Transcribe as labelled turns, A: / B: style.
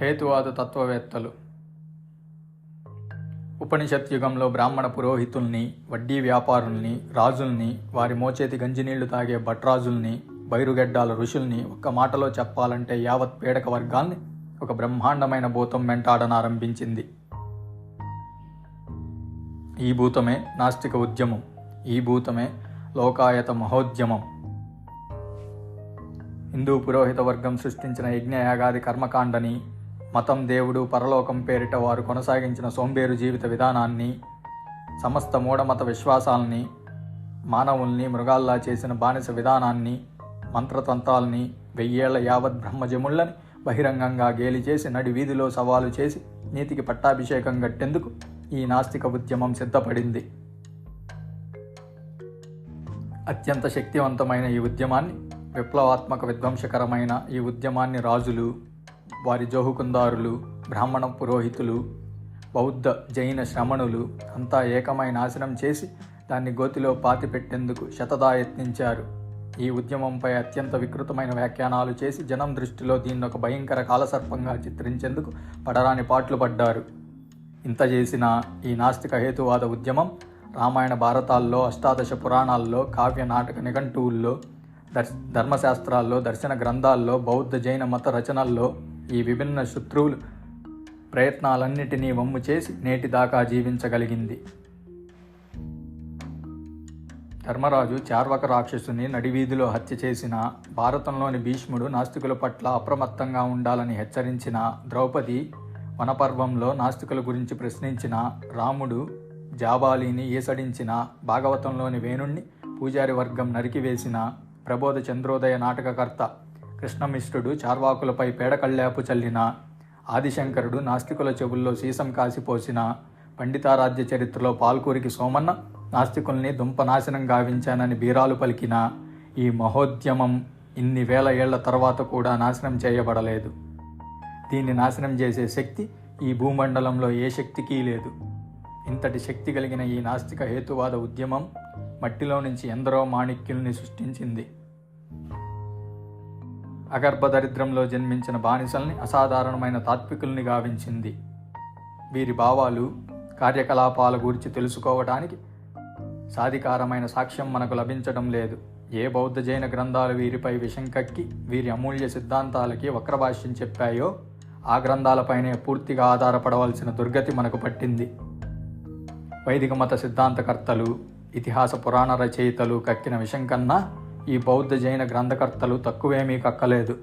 A: హేతువాద తత్వవేత్తలు. ఉపనిషత్ యుగంలో బ్రాహ్మణ పురోహితుల్ని వడ్డీ వ్యాపారుల్ని రాజుల్ని వారి మోచేతి గంజినీళ్ళు తాగే భట్రాజుల్ని బైరుగెడ్డాల ఋషుల్ని ఒక్క మాటలో చెప్పాలంటే యావత్ పేడక వర్గాల్ని ఒక బ్రహ్మాండమైన భూతం వెంటాడనారంభించింది. ఈ భూతమే నాస్తిక ఉద్యమం. ఈ భూతమే లోకాయత మహోద్యమం. హిందూ పురోహిత వర్గం సృష్టించిన యజ్ఞయాగాది కర్మకాండని మతం దేవుడు పరలోకం పేరిట వారు కొనసాగించిన సోంబేరు జీవిత విధానాన్ని సమస్త మూఢమత విశ్వాసాల్ని మానవుల్ని మృగాల్లా చేసిన బానిస విధానాన్ని మంత్రతంత్రాల్ని వెయ్యేళ్ళ యావత్ బ్రహ్మజముళ్ళని బహిరంగంగా గేలి చేసి నడి వీధిలో సవాలు చేసి నీతికి పట్టాభిషేకం గట్టేందుకు ఈ నాస్తిక ఉద్యమం సిద్ధపడింది. అత్యంత శక్తివంతమైన ఈ ఉద్యమాన్ని విప్లవాత్మక విధ్వంసకరమైన ఈ ఉద్యమాన్ని రాజులు వారి జోహుకుందారులు బ్రాహ్మణ పురోహితులు బౌద్ధ జైన శ్రమణులు అంతా ఏకమై నాశనం చేసి దాన్ని గోతిలో పాతిపెట్టేందుకు శతదా యత్నించారు. ఈ ఉద్యమంపై అత్యంత వికృతమైన వ్యాఖ్యానాలు చేసి జనం దృష్టిలో దీన్ని ఒక భయంకర కాలసర్పంగా చిత్రించేందుకు పడరాని పాట్లు పడ్డారు. ఇంత చేసిన ఈ నాస్తిక హేతువాద ఉద్యమం రామాయణ భారతాల్లో అష్టాదశ పురాణాల్లో కావ్య నాటక నిఘంటువుల్లో దర్శ ధర్మశాస్త్రాల్లో దర్శన గ్రంథాల్లో బౌద్ధ జైన మత రచనల్లో ఈ విభిన్న శత్రువులు ప్రయత్నాలన్నిటినీ వమ్ము చేసి నేటి దాకా జీవించగలిగింది. ధర్మరాజు చార్వక రాక్షసుని నడివీధిలో హత్య చేసిన భారతంలోని భీష్ముడు నాస్తికుల పట్ల అప్రమత్తంగా ఉండాలని హెచ్చరించిన ద్రౌపది వనపర్వంలో నాస్తికుల గురించి ప్రశ్నించిన రాముడు జాబాలిని ఈసడించిన భాగవతంలోని వేణుణ్ణి పూజారి వర్గం నరికివేసిన ప్రబోధ చంద్రోదయ నాటకకర్త కృష్ణమిష్టుడు చార్వాకులపై పేడకళ్ళేపు చల్లిన ఆదిశంకరుడు నాస్తికుల చెవుల్లో సీసం కాసిపోసిన పండితారాధ్య చరిత్రలో పాల్కూరికి సోమన్న నాస్తికుల్ని దుంపనాశనం గావించానని బీరాలు పలికిన ఈ మహోద్యమం ఇన్ని వేల ఏళ్ళ తర్వాత కూడా నాశనం చేయబడలేదు. దీన్ని నాశనం చేసే శక్తి ఈ భూమండలంలో ఏ శక్తికి లేదు. ఇంతటి శక్తి కలిగిన ఈ నాస్తిక హేతువాద ఉద్యమం మట్టిలో నుంచి ఎందరో మాణిక్యుల్ని సృష్టించింది. అగర్భ దరిద్రంలో జన్మించిన బానిసల్ని అసాధారణమైన తాత్వికుల్ని గావించింది. వీరి భావాలు కార్యకలాపాల గురించి తెలుసుకోవడానికి సాధికారమైన సాక్ష్యం మనకు లభించడం లేదు. ఏ బౌద్ధ జైన గ్రంథాలు వీరిపై విషం కక్కి వీరి అమూల్య సిద్ధాంతాలకి వక్రభాష్యం చెప్పాయో ఆ గ్రంథాలపైనే పూర్తిగా ఆధారపడవలసిన దుర్గతి మనకు పట్టింది. వైదిక మత సిద్ధాంతకర్తలు ఇతిహాస పురాణ రచయితలు కక్కిన విషం కన్నా ఈ బౌద్ధ జైన గ్రంథకర్తలు తక్కువేమీ కక్కలేదు.